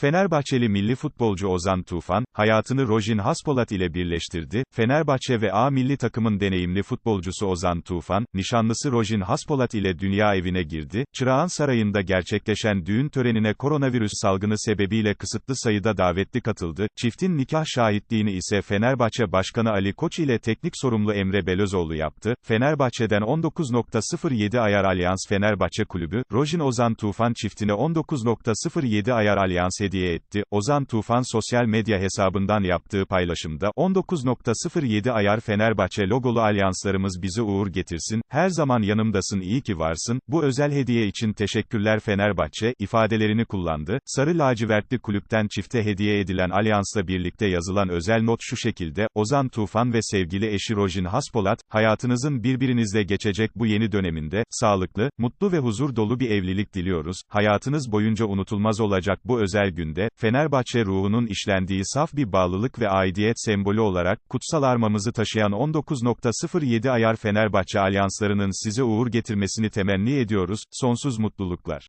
Fenerbahçeli milli futbolcu Ozan Tufan, hayatını Rojin Haspolat ile birleştirdi. Fenerbahçe ve A milli takımın deneyimli futbolcusu Ozan Tufan, nişanlısı Rojin Haspolat ile dünya evine girdi. Çırağan Sarayı'nda gerçekleşen düğün törenine koronavirüs salgını sebebiyle kısıtlı sayıda davetli katıldı. Çiftin nikah şahitliğini ise Fenerbahçe Başkanı Ali Koç ile teknik sorumlu Emre Belözoğlu yaptı. Fenerbahçe'den 19.07 ayar Alyans Fenerbahçe Kulübü, Rojin Ozan Tufan çiftine 19.07 ayar Alyans hediye etti. Ozan Tufan sosyal medya hesabından yaptığı paylaşımda, 19.07 ayar Fenerbahçe logolu alyanslarımız bizi uğur getirsin, her zaman yanımdasın iyi ki varsın, bu özel hediye için teşekkürler Fenerbahçe, ifadelerini kullandı. Sarı lacivertli kulüpten çifte hediye edilen alyansla birlikte yazılan özel not şu şekilde, Ozan Tufan ve sevgili eşi Rojin Haspolat, hayatınızın birbirinizle geçecek bu yeni döneminde, sağlıklı, mutlu ve huzur dolu bir evlilik diliyoruz. Hayatınız boyunca unutulmaz olacak bu özel günde, Fenerbahçe ruhunun işlendiği saf bir bağlılık ve aidiyet sembolü olarak, kutsal armamızı taşıyan 19.07 ayar Fenerbahçe alyanslarının size uğur getirmesini temenni ediyoruz, sonsuz mutluluklar.